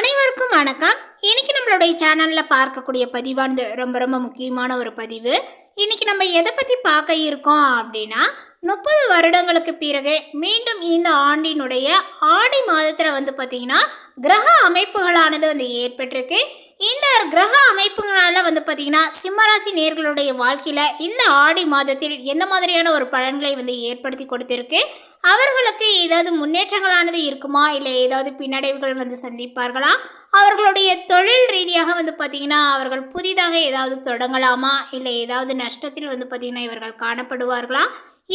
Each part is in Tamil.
அனைவருக்கும் வணக்கம். இன்னைக்கு நம்மளுடைய சேனலில் பார்க்கக்கூடிய பதிவானது ரொம்ப ரொம்ப முக்கியமான ஒரு பதிவு. இன்னைக்கு நம்ம எதை பற்றி பார்க்க இருக்கோம் அப்படின்னா முப்பது வருடங்களுக்கு பிறகு மீண்டும் இந்த ஆண்டினுடைய ஆடி மாதத்தில் வந்து பார்த்திங்கன்னா கிரக அமைப்புகளானது வந்து ஏற்பட்டிருக்கு. இந்த கிரக அமைப்புகளால் வந்து பார்த்திங்கன்னா சிம்மராசி நேர்களுடைய வாழ்க்கையில் இந்த ஆடி மாதத்தில் எந்த மாதிரியான ஒரு பலன்களை வந்து ஏற்படுத்தி கொடுத்திருக்கு? அவர்களுக்கு ஏதாவது முன்னேற்றங்களானது இருக்குமா? இல்லை ஏதாவது பின்னடைவுகள் வந்து சந்திப்பார்களா? அவர்களுடைய தொழில் ரீதியாக வந்து பார்த்திங்கன்னா அவர்கள் புதிதாக ஏதாவது தொடங்கலாமா? இல்லை ஏதாவது நஷ்டத்தில் வந்து பார்த்திங்கன்னா இவர்கள் காணப்படுவார்களா?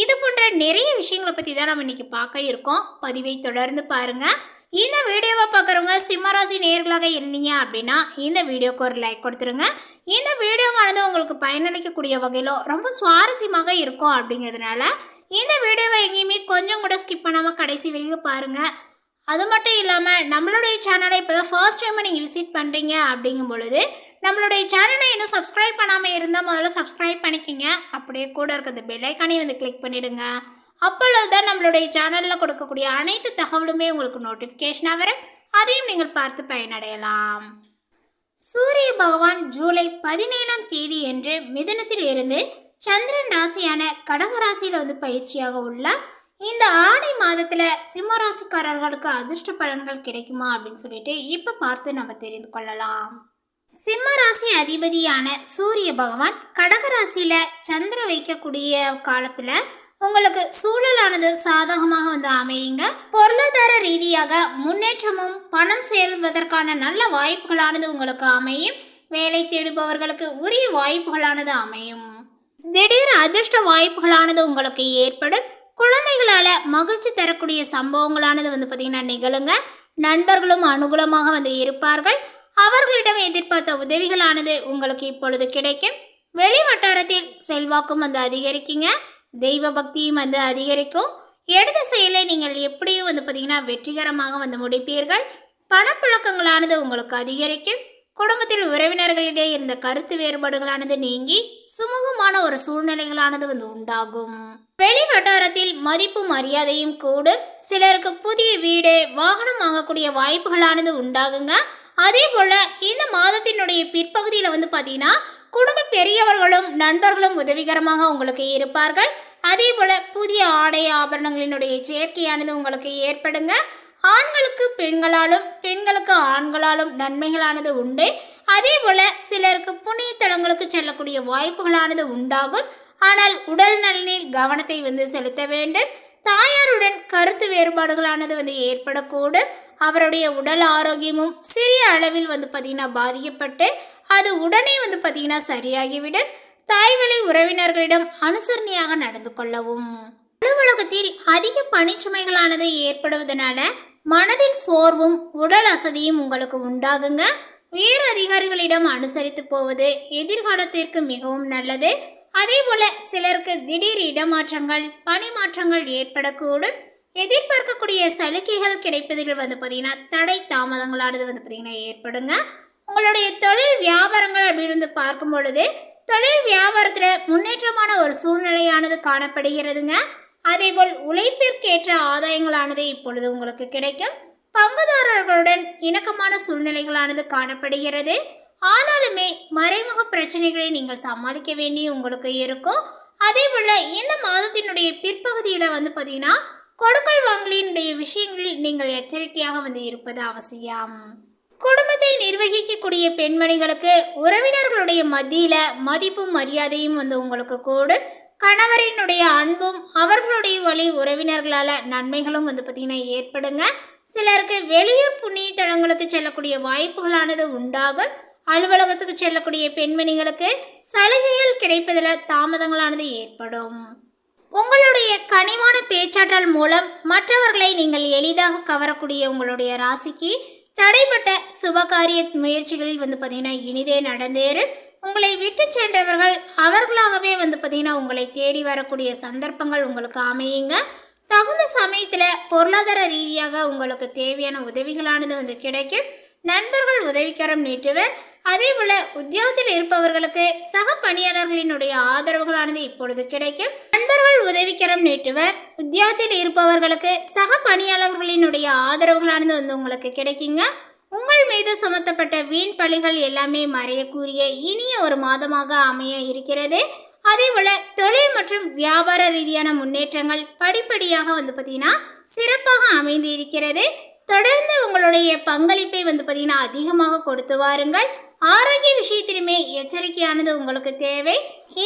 இது போன்ற நிறைய விஷயங்களை பற்றி தான் நம்ம இன்றைக்கி பார்க்க இருக்கோம். பதிவை தொடர்ந்து பாருங்கள் இந்த வீடியோவை பார்க்குறவங்க சிம்மராசி நேர்களாக இருந்தீங்க அப்படின்னா இந்த வீடியோக்கு ஒரு லைக் கொடுத்துருங்க. இந்த வீடியோவானது உங்களுக்கு பயனளிக்கக்கூடிய வகையிலோ ரொம்ப சுவாரஸ்யமாக இருக்கும் அப்படிங்கிறதுனால இந்த வீடியோவை எங்கேயுமே கொஞ்சம் கூட ஸ்கிப் பண்ணாமல் கடைசி வரைக்கும் பாருங்கள் அது மட்டும் இல்லாமல் நம்மளுடைய சேனலை இப்போ தான் ஃபர்ஸ்ட் டைம் நீங்கள் விசிட் பண்ணுறீங்க அப்படிங்கும் பொழுது நம்மளுடைய சேனலை இன்னும் சப்ஸ்கிரைப் பண்ணாமல் இருந்தால் முதல்ல சப்ஸ்கிரைப் பண்ணிக்கிங்க. அப்படியே கூட இருக்கிறது பெல்லைக்கானே வந்து கிளிக் பண்ணிவிடுங்க அப்பொழுது தான் நம்மளுடைய சேனலில் கொடுக்கக்கூடிய அனைத்து தகவலுமே உங்களுக்கு நோட்டிஃபிகேஷனாக வரும். அதையும் நீங்கள் பார்த்து பயனடையலாம். சூரிய பகவான் ஜூலை பதினேழாம் தேதி என்று மிதனத்தில் இருந்து சந்திரன் ராசியான கடக ராசியில் வந்து பயிற்சியாக உள்ளார் இந்த ஆடை மாதத்தில் சிம்ம ராசிக்காரர்களுக்கு அதிர்ஷ்ட பலன்கள் கிடைக்குமா அப்படின்னு சொல்லிட்டு இப்போ பார்த்து நம்ம தெரிந்து கொள்ளலாம். சிம்ம ராசி அதிபதியான சூரிய பகவான் கடக ராசியில் சந்திரன் வைக்கக்கூடிய காலத்தில் உங்களுக்கு சூழலானது சாதகமாக வந்து அமையுங்க. பொருளாதார ரீதியாக முன்னேற்றமும் பணம் சேருவதற்கான நல்ல வாய்ப்புகளானது உங்களுக்கு அமையும். வேலை தேடுபவர்களுக்கு உரிய வாய்ப்புகளானது அமையும். திடீர் அதிர்ஷ்ட வாய்ப்புகளானது உங்களுக்கு ஏற்படும். குழந்தைகளால் மகிழ்ச்சி தரக்கூடிய சம்பவங்களானது வந்து பார்த்தீங்கன்னா நிகழுங்க. நண்பர்களும் அனுகூலமாக வந்து இருப்பார்கள். அவர்களிடம் எதிர்பார்த்த உதவிகளானது உங்களுக்கு இப்பொழுது கிடைக்கும். வெளி வட்டாரத்தில் செல்வாக்கும் வந்து அதிகரிக்குங்க. தெய்வ பக்தியும் வந்து அதிகரிக்கும். எடுத்த செயலை நீங்கள் எப்படியும் வந்து பார்த்தீங்கன்னா வெற்றிகரமாக வந்து முடிப்பீர்கள். பணப்புழக்கங்களானது உங்களுக்கு அதிகரிக்கும். குடும்பத்தில் உறவினர்களிடையே இருந்த கருத்து வேறுபாடுகளானது நீங்கி சுமூகமான ஒரு சூழ்நிலைகளானது வந்து உண்டாகும். வெளி வட்டாரத்தில் மதிப்பு மரியாதையும் கூடும் சிலருக்கு புதிய வீடு வாகனம் வாங்கக்கூடிய வாய்ப்புகளானது உண்டாகுங்க. அதே போல இந்த மாதத்தினுடைய பிற்பகுதியில் வந்து பார்த்தீங்கன்னா குடும்ப பெரியவர்களும் நண்பர்களும் உதவிகரமாக உங்களுக்கு இருப்பார்கள். அதே போல புதிய ஆடை ஆபரணங்களினுடைய சேர்க்கையானது உங்களுக்கு ஏற்படுங்க. ஆண்களுக்கு பெண்களாலும் பெண்களுக்கு ஆண்களாலும் நன்மைகளானது உண்டு. அதே போல சிலருக்கு புண்ணிய தலங்களுக்கு செல்லக்கூடிய வாய்ப்புகளானது உண்டாகும். ஆனால் உடல் நலனில் கவனத்தை வந்து செலுத்த வேண்டும். தாயாருடன் கருத்து வேறுபாடுகளானது வந்து ஏற்படக்கூடும். அவருடைய உடல் ஆரோக்கியமும் சிறிய அளவில் வந்து பார்த்திங்கன்னா பாதிக்கப்பட்டு அது உடனே வந்து பார்த்திங்கன்னா சரியாகிவிடும். தாய்வழி உறவினர்களிடம் அனுசரணையாக நடந்து கொள்ளவும். அலுவலகத்தில் அதிக பணிச்சுமைகளானது ஏற்படுவதனால மனதில் சோர்வும் உடல் அசதியும் உங்களுக்கு உண்டாகுங்க. உயர் அதிகாரிகளிடம் அனுசரித்து போவது எதிர்காலத்திற்கு மிகவும் நல்லது. அதே போல சிலருக்கு திடீர் இடமாற்றங்கள் பணி மாற்றங்கள் ஏற்படக்கூடும். எதிர்பார்க்கக்கூடிய சலுகைகள் கிடைப்பதில் வந்து பார்த்தீங்கன்னா தடை தாமதங்களானது வந்து பார்த்தீங்கன்னா ஏற்படுங்க. உங்களுடைய தொழில் வியாபாரங்கள் அப்படின்னு பார்க்கும் பொழுது தொழில் வியாபாரத்தில் முன்னேற்றமான ஒரு சூழ்நிலையானது காணப்படுகிறதுங்க. அதேபோல் உழைப்பிற்கேற்ற ஆதாயங்களானது இப்பொழுது உங்களுக்கு கிடைக்கும். பங்குதாரர்களுடன் இணக்கமான சூழ்நிலைகளானது காணப்படுகிறது. ஆனாலுமே மறைமுக பிரச்சனைகளை நீங்கள் சமாளிக்க வேண்டி உங்களுக்கு இருக்கும். அதே போல் இந்த மாதத்தினுடைய பிற்பகுதியில் வந்து பார்த்தீங்கன்னா கொடுக்கல் வாங்கலினுடைய விஷயங்களில் நீங்கள் எச்சரிக்கையாக வந்து இருப்பது அவசியம். குடும்பத்தை நிர்வகிக்கக்கூடிய பெண்மணிகளுக்கு உறவினர்களுடைய மத்தியில் மதிப்பும் மரியாதையும் வந்து உங்களுக்கு கூடும். கணவரினுடைய அன்பும் அவர்களுடைய வழி உறவினர்களால் நன்மைகளும் வந்து பார்த்திங்கன்னா ஏற்படுங்க. சிலருக்கு வெளியூர் புண்ணிய தலங்களுக்கு செல்லக்கூடிய வாய்ப்புகளானது உண்டாகும். அலுவலகத்துக்கு செல்லக்கூடிய பெண்மணிகளுக்கு சலுகைகள் கிடைப்பதில் தாமதங்களானது ஏற்படும். உங்களுடைய கனிவான பேச்சாற்றல் மூலம் மற்றவர்களை நீங்கள் எளிதாக கவரக்கூடிய உங்களுடைய ராசிக்கு தடைப்பட்ட சுபகாரிய முயற்சிகளில் வந்து பார்த்தீங்கன்னா இனிதே நடந்தேறும். உங்களை விட்டு சென்றவர்கள் அவர்களாகவே வந்து பார்த்தீங்கன்னா உங்களை தேடி வரக்கூடிய சந்தர்ப்பங்கள் உங்களுக்கு அமையுங்க. தகுந்த சமயத்தில் பொருளாதார ரீதியாக உங்களுக்கு தேவையான உதவிகளானது வந்து கிடைக்கும். நண்பர்கள் உதவிக்கரம் நீட்டுவர். அதே போல உத்தியோகத்தில் இருப்பவர்களுக்கு சக பணியாளர்களினுடைய ஆதரவுகளானது இப்பொழுது கிடைக்கும். நண்பர்கள் உதவிக்கரம் நீட்டுவர். உத்தியோகத்தில் இருப்பவர்களுக்கு சக பணியாளர்களினுடைய ஆதரவுகளானது வந்து உங்களுக்கு கிடைக்குங்க. உங்கள் மீது சுமத்தப்பட்ட வீண் பழிகள் எல்லாமே மறையக்கூடிய இனிய ஒரு மாதமாக அமைய இருக்கிறது. அதேபோல் தொழில் மற்றும் வியாபார ரீதியான முன்னேற்றங்கள் படிப்படியாக வந்து பார்த்தீங்கன்னா சிறப்பாக அமைந்து இருக்கிறது. தொடர்ந்து உங்களுடைய பங்களிப்பை வந்து பார்த்தீங்கன்னா அதிகமாக கொடுத்து வாருங்கள். ஆரோக்கிய விஷயத்திலுமே எச்சரிக்கையானது உங்களுக்கு தேவை.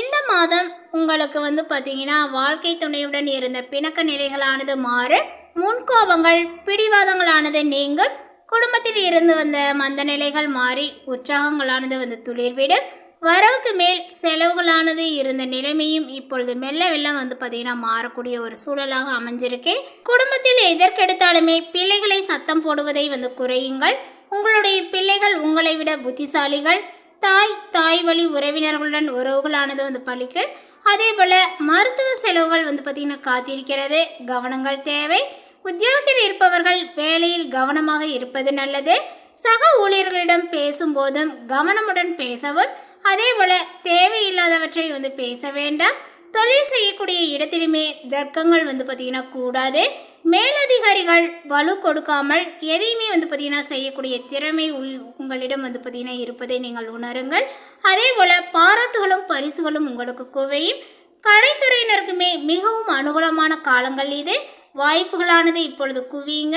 இந்த மாதம் உங்களுக்கு வந்து பார்த்தீங்கன்னா வாழ்க்கை துணையுடன் இருந்த பிணக்க நிலைகளானது மாறு முன்கோபங்கள் பிடிவாதங்களானது நீங்கும். குடும்பத்தில் இருந்து வந்த மந்த நிலைகள் மாறி உற்சாகங்களானது வந்து துளிர்விடும். வரவுக்கு மேல் செலவுகளானது இருந்த நிலைமையும் இப்பொழுது மெல்ல மெல்ல வந்து பார்த்தீங்கன்னா மாறக்கூடிய ஒரு சூழலாக அமைஞ்சிருக்கு. குடும்பத்தில் எதற்கெடுத்தாலுமே பிள்ளைகளை சத்தம் போடுவதை வந்து குறையுங்கள். உங்களுடைய பிள்ளைகள் உங்களை விட புத்திசாலிகள். தாய் தாய் வழி உறவினர்களுடன் உறவுகளானது வந்து பழிக்கு. அதே போல் மருத்துவ செலவுகள் வந்து பார்த்திங்கன்னா காத்திருக்கிறது. கவனங்கள் தேவை. உத்தியோகத்தில் இருப்பவர்கள் வேலையில் கவனமாக இருப்பது நல்லது. சக ஊழியர்களிடம் பேசும்போதும் கவனமுடன் பேசவும் அதே போல் தேவையில்லாதவற்றை வந்து பேச வேண்டாம். தொழில் செய்யக்கூடிய இடத்திலுமே தர்க்கங்கள் வந்து பார்த்திங்கன்னா கூடாது. மேலதிகாரிகள் வலு கொடுக்காமல் எதையுமே வந்து பார்த்திங்கன்னா செய்யக்கூடிய திறமை உள் உங்களிடம் வந்து பார்த்திங்கன்னா இருப்பதை நீங்கள் உணருங்கள். அதே போல் பாராட்டுகளும் பரிசுகளும் உங்களுக்கு குவையும். கலைத்துறையினருக்குமே மிகவும் அனுகூலமான காலங்கள் இது. வாய்ப்புகளானது இப்பொழுது குவியுங்க.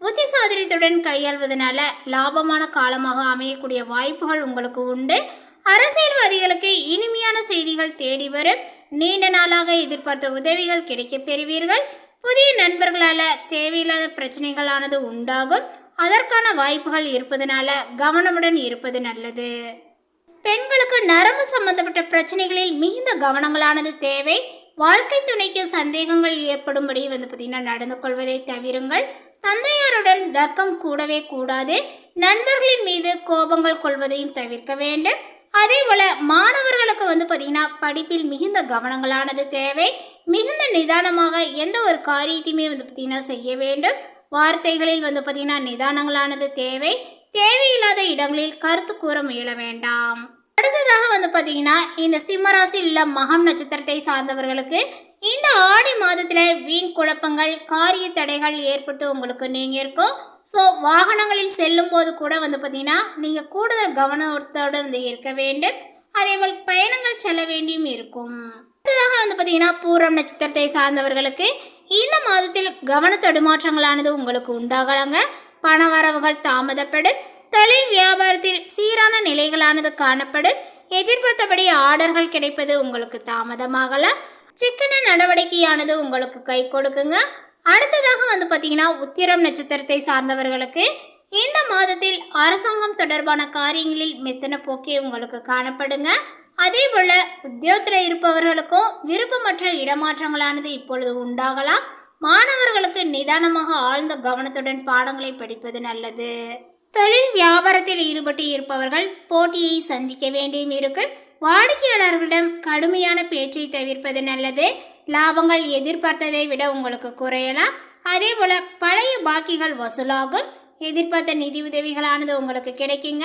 புத்திசாதிரியத்துடன் கையாள்வதனால லாபமான காலமாக அமையக்கூடிய வாய்ப்புகள் உங்களுக்கு உண்டு. அரசியல்வாதிகளுக்கு இனிமையான செய்திகள் தேடி வரும். நீண்ட நாளாக எதிர்பார்த்த உதவிகள் கிடைக்கப் பெறுவீர்கள். புதிய நண்பர்களால் தேவையில்லாத பிரச்சனைகளானது உண்டாகும். அதற்கான வாய்ப்புகள் இருப்பதனால கவனமுடன் இருப்பது நல்லது. பெண்களுக்கு நரம்பு சம்பந்தப்பட்ட பிரச்சனைகளில் மிகுந்த கவனங்களானது தேவை. வாழ்க்கை துணைக்கு சந்தேகங்கள் ஏற்படும்படி வந்து பார்த்திங்கன்னா நடந்து கொள்வதை தவிருங்கள். தந்தையாருடன் தர்க்கம் கூடவே கூடாது. நண்பர்களின் மீது கோபங்கள் கொள்வதையும் தவிர்க்க வேண்டும். அதே போல் மாணவர்களுக்கு வந்து பார்த்திங்கன்னா படிப்பில் மிகுந்த கவனங்களானது தேவை. மிகுந்த நிதானமாக எந்த ஒரு காரியத்தையுமே வந்து பார்த்திங்கன்னா செய்ய வேண்டும். வார்த்தைகளில் வந்து பார்த்திங்கன்னா நிதானங்களானது தேவை. தேவையில்லாத இடங்களில் கருத்து கூற முயல வேண்டாம். அடுத்ததாக வந்து பார்த்தீங்கன்னா இந்த சிம்மராசியில் உள்ள மகம் நட்சத்திரத்தை சார்ந்தவர்களுக்கு இந்த ஆடி மாதத்தில் வீண் குழப்பங்கள் காரிய தடைகள் ஏற்பட்டு உங்களுக்கு நீங்கள் இருக்கும். ஸோ வாகனங்களில் செல்லும் போது கூட வந்து பார்த்தீங்கன்னா நீங்கள் கூடுதல் கவனத்தோடு வந்து இருக்க வேண்டும். அதேபோல் பயணங்கள் செல்ல வேண்டியும் இருக்கும். அடுத்ததாக வந்து பார்த்தீங்கன்னா பூரம் நட்சத்திரத்தை சார்ந்தவர்களுக்கு இந்த மாதத்தில் கவன தடுமாற்றங்களானது உங்களுக்கு உண்டாகலாங்க. பண வரவுகள் தாமதப்படும். தொழில் வியாபாரத்தில் சீரான நிலைகளானது காணப்படும். எதிர்பார்த்தபடி ஆர்டர்கள் கிடைப்பது உங்களுக்கு தாமதமாகலாம். சிக்கன நடவடிக்கையானது உங்களுக்கு கை கொடுக்குங்க. அடுத்ததாக வந்து பார்த்தீங்கன்னா உத்திரம் நட்சத்திரத்தை சார்ந்தவர்களுக்கு இந்த மாதத்தில் அரசாங்கம் தொடர்பான காரியங்களில் மெத்தன போக்கே உங்களுக்கு காணப்படுங்க. அதே போல் உத்தியோகத்தில் இருப்பவர்களுக்கும் விருப்பமற்ற இடமாற்றங்களானது இப்பொழுது உண்டாகலாம். மாணவர்களுக்கு நிதானமாக ஆழ்ந்த கவனத்துடன் பாடங்களை படிப்பது நல்லது. தொழில் வியாபாரத்தில் ஈடுபட்டு இருப்பவர்கள் போட்டியை சந்திக்க வேண்டியும் இருக்கு வாடிக்கையாளர்களிடம் கடுமையான பேச்சை தவிர்ப்பது நல்லது. லாபங்கள் எதிர்பார்த்ததை விட உங்களுக்கு குறையலாம். அதே போல பழைய பாக்கிகள் வசூலாகும். எதிர்பார்த்த நிதி உதவிகளானது உங்களுக்கு கிடைக்குங்க.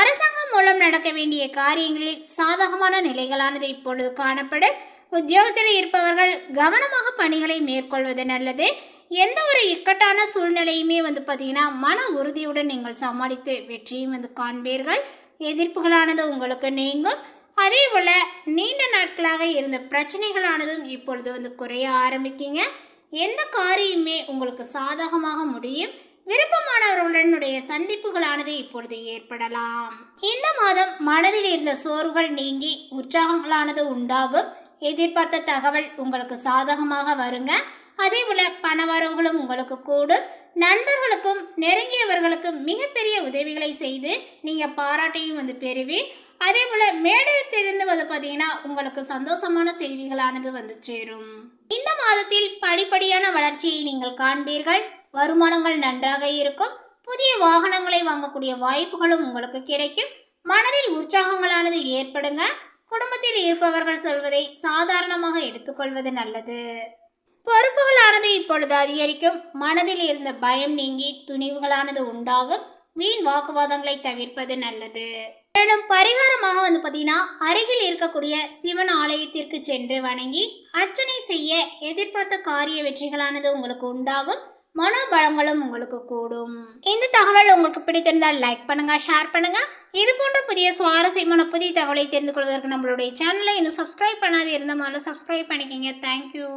அரசாங்கம் மூலம் நடக்க வேண்டிய காரியங்களில் சாதகமான நிலைகளானது இப்பொழுது காணப்படும். உத்தியோகத்தில் இருப்பவர்கள் கவனமாக பணிகளை மேற்கொள்வது நல்லது. எந்த ஒரு இக்கட்டான சூழ்நிலையுமே வந்து பார்த்தீங்கன்னா மன உறுதியுடன் நீங்கள் சமாளித்து வெற்றியும் வந்து காண்பீர்கள். எதிர்ப்புகளானது உங்களுக்கு நீங்கும். அதே போல் நீண்ட நாட்களாக இருந்த பிரச்சனைகளானதும் இப்பொழுது வந்து குறைய ஆரம்பிக்கிங்க. எந்த காரியமே உங்களுக்கு சாதகமாக முடியும். விருப்பமானவர்களுடனுடைய சந்திப்புகளானது இப்பொழுது ஏற்படலாம். இந்த மாதம் மனதில் இருந்த சோர்வுகள் நீங்கி உற்சாகங்களானது உண்டாகும். எதிர்பார்த்த தகவல் உங்களுக்கு சாதகமாக வருங்க. அதே போல பண வரவுகளும் உங்களுக்கு கூடும். நண்பர்களுக்கும் நெருங்கியவர்களுக்கும் மிகப்பெரிய உதவிகளை செய்து நீங்கள் பாராட்டையும் வந்து பெறுவீர். அதே போல் மேடத்திலிருந்து வந்து பார்த்தீங்கன்னா உங்களுக்கு சந்தோஷமான செய்திகளானது வந்து சேரும். இந்த மாதத்தில் படிப்படியான வளர்ச்சியை நீங்கள் காண்பீர்கள். வருமானங்கள் நன்றாக இருக்கும். புதிய வாகனங்களை வாங்கக்கூடிய வாய்ப்புகளும் உங்களுக்கு கிடைக்கும். மனதில் உற்சாகங்களானது ஏற்படுங்க. குடும்பத்தில் இருப்பவர்கள் சொல்வதை சாதாரணமாக எடுத்துக்கொள்வது நல்லது. பொறுப்புகளானது இப்பொழுது அதிகரிக்கும். மனதில் இருந்த பயம் நீங்கி துணிவுகளானது உண்டாகும். வீண் வாக்குவாதங்களை தவிர்ப்பது நல்லது. மேலும் பரிகாரமாக வந்து பார்த்தீங்கன்னா அருகில் இருக்கக்கூடிய சிவன் ஆலயத்திற்கு சென்று வணங்கி அர்ச்சனை செய்ய எதிர்பார்த்த காரிய வெற்றிகளானது உங்களுக்கு உண்டாகும். மனோபலங்களும் உங்களுக்கு கூடும். இந்த தகவல் உங்களுக்கு பிடித்திருந்தால் லைக் பண்ணுங்க ஷேர் பண்ணுங்க. இது போன்ற புதிய சுவாரஸ்யமான புதிய தகவலை தெரிந்து கொள்வதற்கு நம்மளுடைய சேனலை இன்னும் சப்ஸ்கிரைப் பண்ணாது இருந்த முதல்ல சப்ஸ்கிரைப் பண்ணிக்கோங்க தேங்க்யூ